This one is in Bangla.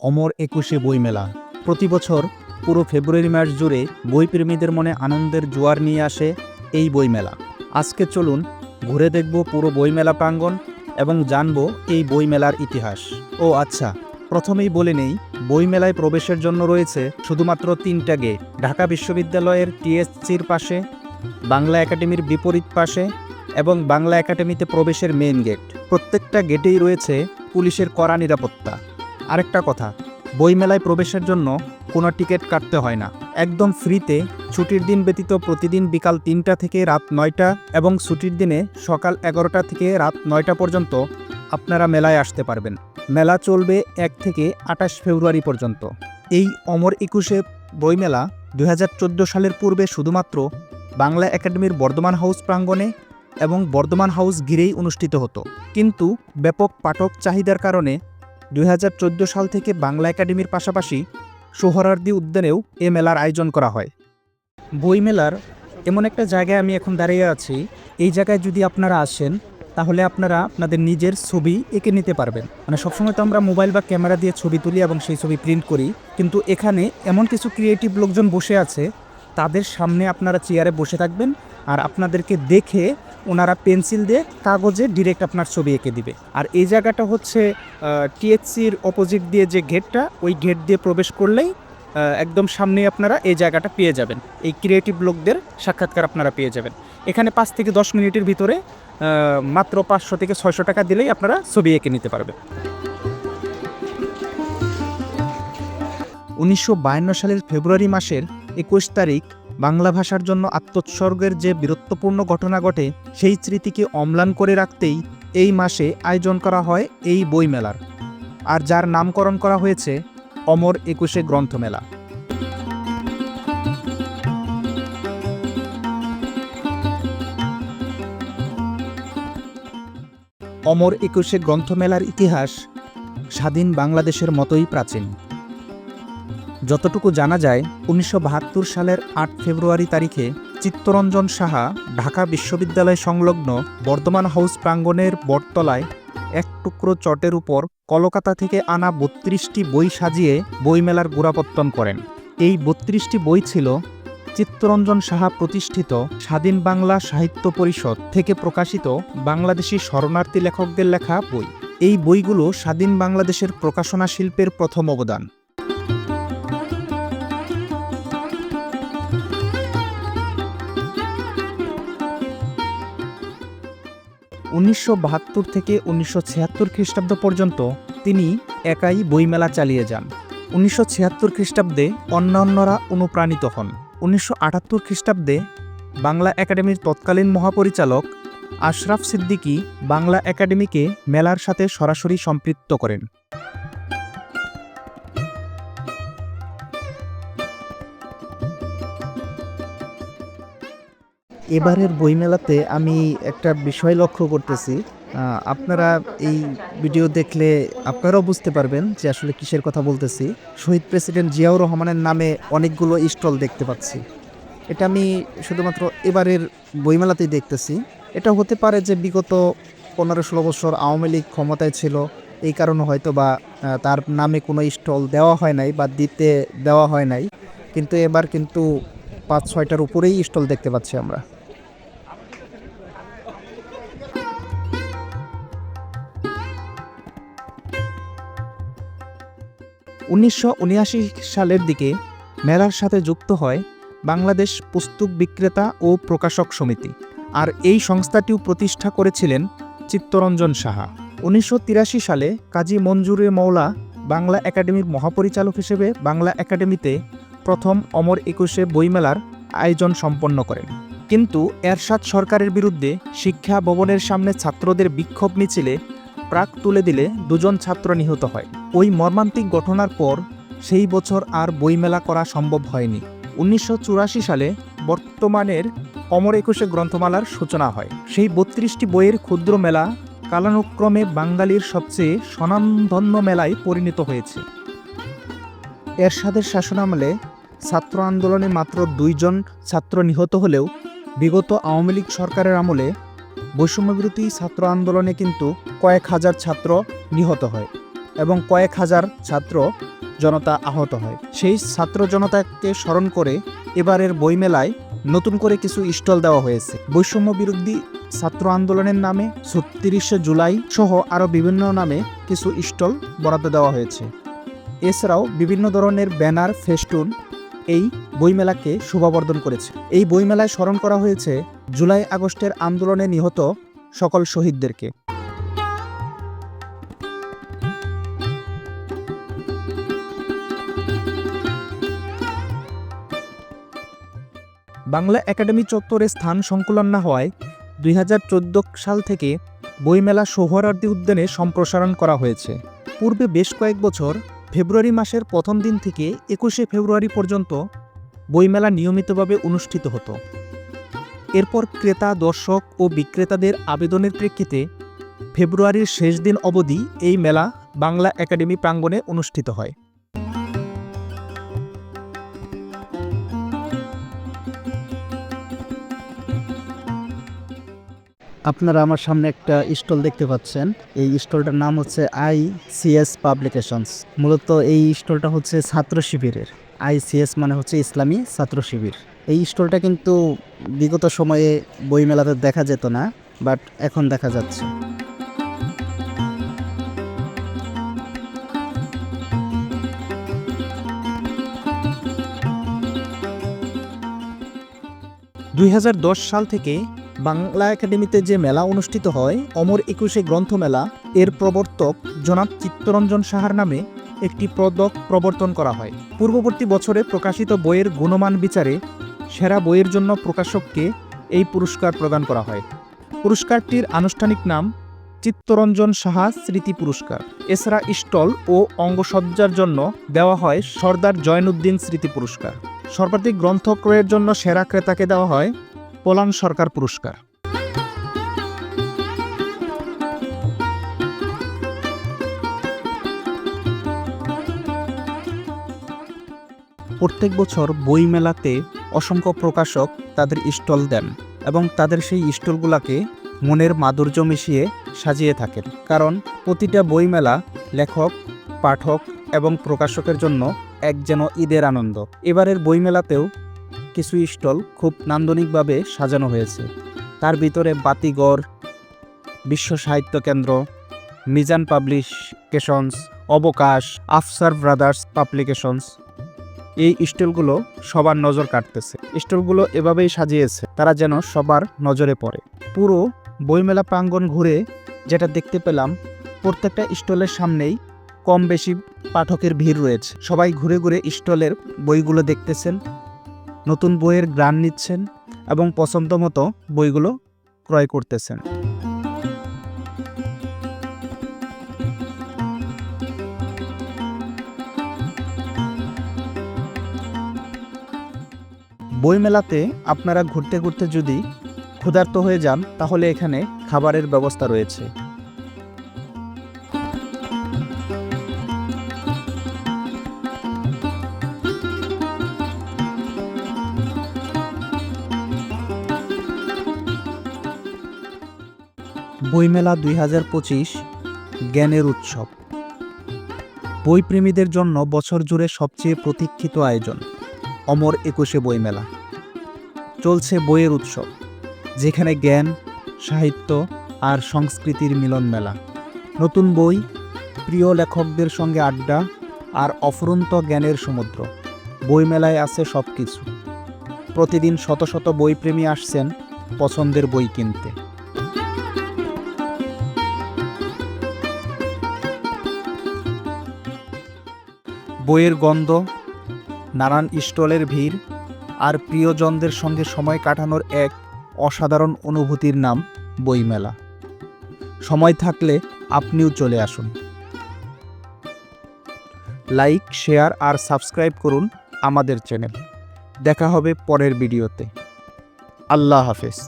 অমর একুশে বইমেলা। প্রতি বছর পুরো ফেব্রুয়ারি মাস জুড়ে বইপ্রেমীদের মনে আনন্দের জোয়ার নিয়ে আসে এই বইমেলা। আজকে চলুন ঘুরে দেখব পুরো বইমেলা প্রাঙ্গণ এবং জানব এই বইমেলার ইতিহাস। ও আচ্ছা প্রথমেই বলে নেই, বইমেলায় প্রবেশের জন্য রয়েছে শুধুমাত্র তিনটা গেট। ঢাকা বিশ্ববিদ্যালয়ের টিএসসির পাশে, বাংলা একাডেমির বিপরীত পাশে এবং বাংলা একাডেমিতে প্রবেশের মেন গেট। প্রত্যেকটা গেটেই রয়েছে পুলিশের কড়া নিরাপত্তা। আরেকটা কথা, বইমেলায় প্রবেশের জন্য কোনো টিকিট কাটতে হয় না। একদম ফ্রিতে ছুটির দিন ব্যতীত প্রতিদিন বিকাল তিনটা থেকে রাত নয়টা এবং ছুটির দিনে সকাল এগারোটা থেকে রাত নয়টা পর্যন্ত আপনারা মেলায় আসতে পারবেন। মেলা চলবে এক থেকে আঠাশ ফেব্রুয়ারি পর্যন্ত। এই অমর একুশে বইমেলা দু হাজার চোদ্দ সালের পূর্বে শুধুমাত্র বাংলা একাডেমির বর্ধমান হাউস প্রাঙ্গণে এবং বর্ধমান হাউস ঘিরেই অনুষ্ঠিত হতো। কিন্তু ব্যাপক পাঠক চাহিদার কারণে দুই হাজার চোদ্দ সাল থেকে বাংলা একাডেমির পাশাপাশি সোহরার্দি উদ্যানেও এ মেলার আয়োজন করা হয়। বইমেলার এমন একটা জায়গায় আমি এখন দাঁড়িয়ে আছি। এই জায়গায় যদি আপনারা আসেন, তাহলে আপনারা আপনাদের নিজের ছবি এঁকে নিতে পারবেন। মানে সবসময় তো আমরা মোবাইল বা ক্যামেরা দিয়ে ছবি তুলি এবং সেই ছবি প্রিন্ট করি। কিন্তু এখানে এমন কিছু ক্রিয়েটিভ লোকজন বসে আছে তাদের সামনে আপনারা চেয়ারে বসে থাকবেন আর আপনাদেরকে দেখে ওনারা পেন্সিল দিয়ে কাগজে ডিরেক্ট আপনার ছবি এঁকে দিবে। আর এই জায়গাটা হচ্ছে টিএসসির অপোজিট দিয়ে যে গেটটা ওই গেট দিয়ে প্রবেশ করলেই একদম সামনে আপনারা এই জায়গাটা পেয়ে যাবেন। এই ক্রিয়েটিভ লোকদের সাক্ষাৎকার আপনারা পেয়ে যাবেন। এখানে পাঁচ থেকে দশ মিনিটের ভিতরে মাত্র পাঁচশো থেকে ছয়শো টাকা দিলেই আপনারা ছবি এঁকে নিতে পারবেন। উনিশশো বায়ান্ন সালের ফেব্রুয়ারি মাসের একুশ তারিখ বাংলা ভাষার জন্য আত্মোৎসর্গের যে বীরত্বপূর্ণ ঘটনা ঘটে, সেই স্মৃতিকে অম্লান করে রাখতেই এই মাসে আয়োজন করা হয় এই বইমেলার। আর যার নামকরণ করা হয়েছে অমর একুশে গ্রন্থমেলা। অমর একুশে গ্রন্থমেলার ইতিহাস স্বাধীন বাংলাদেশের মতোই প্রাচীন। যতটুকু জানা যায়, উনিশশো বাহাত্তর সালের আট ফেব্রুয়ারি তারিখে চিত্তরঞ্জন সাহা ঢাকা বিশ্ববিদ্যালয় সংলগ্ন বর্ধমান হাউস প্রাঙ্গণের বটতলায় এক টুকরো চটের উপর কলকাতা থেকে আনা বত্রিশটি বই সাজিয়ে বইমেলার গোড়াপত্তন করেন। এই বত্রিশটি বই ছিল চিত্তরঞ্জন সাহা প্রতিষ্ঠিত স্বাধীন বাংলা সাহিত্য পরিষদ থেকে প্রকাশিত বাংলাদেশি শরণার্থী লেখকদের লেখা বই। এই বইগুলো স্বাধীন বাংলাদেশের প্রকাশনা শিল্পের প্রথম অবদান। উনিশশো বাহাত্তর থেকে উনিশশো ছিয়াত্তর খ্রিস্টাব্দ পর্যন্ত তিনি একাই বইমেলা চালিয়ে যান। উনিশশো ছিয়াত্তর খ্রিস্টাব্দে অন্যান্যরা অনুপ্রাণিত হন। উনিশশো আটাত্তর খ্রিস্টাব্দে বাংলা একাডেমির তৎকালীন মহাপরিচালক আশরাফ সিদ্দিকী বাংলা একাডেমিকে মেলার সাথে সরাসরি সম্পৃক্ত করেন। এবারের বইমেলাতে আমি একটা বিষয় লক্ষ্য করতেছি। আপনারা এই ভিডিও দেখলে আপনারাও বুঝতে পারবেন যে আসলে কিসের কথা বলতেছি। শহীদ প্রেসিডেন্ট জিয়াউর রহমানের নামে অনেকগুলো স্টল দেখতে পাচ্ছি। এটা আমি শুধুমাত্র এবারের বইমেলাতেই দেখতেছি। এটা হতে পারে যে বিগত পনেরো ষোলো বছর আওয়ামী লীগ ক্ষমতায় ছিল, এই কারণে হয়তো বা তার নামে কোনো স্টল দেওয়া হয় নাই বা দিতে দেওয়া হয় নাই। কিন্তু এবার কিন্তু পাঁচ ছয়টার উপরেই স্টল দেখতে পাচ্ছি আমরা। উনিশশো উনআশি সালের দিকে মেলার সাথে যুক্ত হয় বাংলাদেশ পুস্তক বিক্রেতা ও প্রকাশক সমিতি। আর এই সংস্থাটিও প্রতিষ্ঠা করেছিলেন চিত্তরঞ্জন সাহা। উনিশশো তিরাশি সালে কাজী মঞ্জুরে মৌলা বাংলা একাডেমির মহাপরিচালক হিসেবে বাংলা একাডেমিতে প্রথম অমর একুশে বইমেলার আয়োজন সম্পন্ন করেন। কিন্তু এরশাদ সরকারের বিরুদ্ধে শিক্ষা ভবনের সামনে ছাত্রদের বিক্ষোভ মিছিলে প্রাক তুলে দিলে দুজন ছাত্র নিহত হয়। ওই মর্মান্তিক ঘটনার পর সেই বছর আর বইমেলা করা সম্ভব হয়নি। উনিশশো চুরাশি সালে বর্তমানের অমর একুশে গ্রন্থমালার সূচনা হয়। সেই বত্রিশটি বইয়ের ক্ষুদ্র মেলা কালানুক্রমে বাঙালির সবচেয়ে স্বনামধন্য মেলায় পরিণত হয়েছে। এরশাদের শাসনামলে ছাত্র আন্দোলনে মাত্র দুইজন ছাত্র নিহত হলেও বিগত আওয়ামী লীগ সরকারের আমলে বৈষম্যবিরোধী ছাত্র আন্দোলনে কিন্তু কয়েক হাজার ছাত্র নিহত হয়। এবং কয়েক হাজার ছাত্র জনতা আহত হয়। সেই ছাত্র জনতাকে স্মরণ করে এবারের বইমেলায় নতুন করে কিছু স্টল দেওয়া হয়েছে। বৈষম্য বিরোধী ছাত্র আন্দোলনের নামে ছত্রিশে জুলাই সহ আরও বিভিন্ন নামে কিছু স্টল বরাদ্দ দেওয়া হয়েছে। এছাড়াও বিভিন্ন ধরনের ব্যানার, ফেস্টুন এই বইমেলাকে শোভাবর্ধন করেছে। এই বইমেলায় স্মরণ করা হয়েছে জুলাই আগস্টের আন্দোলনে নিহত সকল শহীদদেরকে। বাংলা একাডেমি চত্বরে স্থান সংকুলন না হওয়ায় দুই হাজার চোদ্দ সাল থেকে বইমেলা সোহরার্দি উদ্যানে সম্প্রসারণ করা হয়েছে। পূর্বে বেশ কয়েক বছর ফেব্রুয়ারি মাসের প্রথম দিন থেকে একুশে ফেব্রুয়ারি পর্যন্ত বইমেলা নিয়মিতভাবে অনুষ্ঠিত হতো। এরপর ক্রেতা, দর্শক ও বিক্রেতাদের আবেদনের প্রেক্ষিতে ফেব্রুয়ারির শেষ দিন অবধি এই মেলা বাংলা একাডেমি প্রাঙ্গণে অনুষ্ঠিত হয়। আপনারা আমার সামনে একটা স্টল দেখতে পাচ্ছেন। এই স্টলটার নাম হচ্ছে আই সিএস পাবলিকেশনস। মূলত এই স্টলটা হচ্ছে ছাত্র শিবিরের। আই আইসিএস মানে হচ্ছে ইসলামী ছাত্র শিবির। এই স্টলটা কিন্তু বিগত সময়ে বইমেলাতে দেখা যেত না, বাট এখন দেখা যাচ্ছে। দুই হাজার দশ সাল থেকে বাংলা একাডেমিতে যে মেলা অনুষ্ঠিত হয়, অমর একুশে গ্রন্থমেলা, এর প্রবর্তক জনাব চিত্তরঞ্জন সাহার নামে একটি পদক প্রবর্তন করা হয়। পূর্ববর্তী বছরে প্রকাশিত বইয়ের গুণমান বিচারে সেরা বইয়ের জন্য প্রকাশককে এই পুরস্কার প্রদান করা হয়। পুরস্কারটির আনুষ্ঠানিক নাম চিত্তরঞ্জন সাহা স্মৃতি পুরস্কার। এছাড়া স্টল ও অঙ্গসজ্জার জন্য দেওয়া হয় সর্দার জয়নুদ্দিন স্মৃতি পুরস্কার। সর্বাধিক গ্রন্থ ক্রয়ের জন্য সেরা ক্রেতাকে দেওয়া হয় পোলান সরকার পুরস্কার। প্রত্যেক বছর বই মেলাতে অসংখ্য প্রকাশক তাদের স্টল দেন এবং তাদের সেই স্টলগুলোকে মনের মাধুর্য মিশিয়ে সাজিয়ে থাকেন। কারণ প্রতিটা বইমেলা লেখক, পাঠক এবং প্রকাশকের জন্য এক যেন ঈদের আনন্দ। এবারের বইমেলাতেও কিছু স্টল খুব নান্দনিকভাবে সাজানো হয়েছে। তার ভিতরে বাতিগড় বিশ্ব সাহিত্য কেন্দ্র, মিজান পাবলিকেশনস, অবকাশ, আফসার ব্রাদার্স পাবলিকেশনস। এই স্টলগুলো সবার নজর কাটতেছে। স্টলগুলো এভাবেই সাজিয়েছে, তারা যেন সবার নজরে পড়ে। পুরো বইমেলা প্রাঙ্গণ ঘুরে যেটা দেখতে পেলাম, প্রত্যেকটা স্টলের সামনেই কম বেশি পাঠকের ভিড় রয়েছে। সবাই ঘুরে ঘুরে স্টলের বইগুলো দেখতেছেন। নতুন বইয়ের গ্রান নিচ্ছেন এবং পছন্দ মতো বইগুলো ক্রয় করতেছেন। বইমেলাতে আপনারা ঘুরতে ঘুরতে যদি ক্ষুধার্ত হয়ে যান, তাহলে এখানে খাবারের ব্যবস্থা রয়েছে। বইমেলা দুই হাজার পঁচিশ, জ্ঞানের উৎসব। বইপ্রেমীদের জন্য বছর জুড়ে সবচেয়ে প্রতীক্ষিত আয়োজন, অমর একুশে বইমেলা। চলছে বইয়ের উৎসব, যেখানে জ্ঞান, সাহিত্য আর সংস্কৃতির মিলন মেলা। নতুন বই, প্রিয় লেখকদের সঙ্গে আড্ডা আর অফুরন্ত জ্ঞানের সমুদ্র, বইমেলায় আছে সব কিছু প্রতিদিন শত শত বইপ্রেমী আসছেন পছন্দের বই কিনতে। বইয়ের গন্ধ, নানান স্টলের ভিড় আর প্রিয়জনদের সঙ্গে সময় কাটানোর এক অসাধারণ অনুভূতির নাম বইমেলা। সময় থাকলে আপনিও চলে আসুন। লাইক, শেয়ার আর সাবস্ক্রাইব করুন আমাদের চ্যানেল। দেখা হবে পরের ভিডিওতে। আল্লাহ হাফেজ।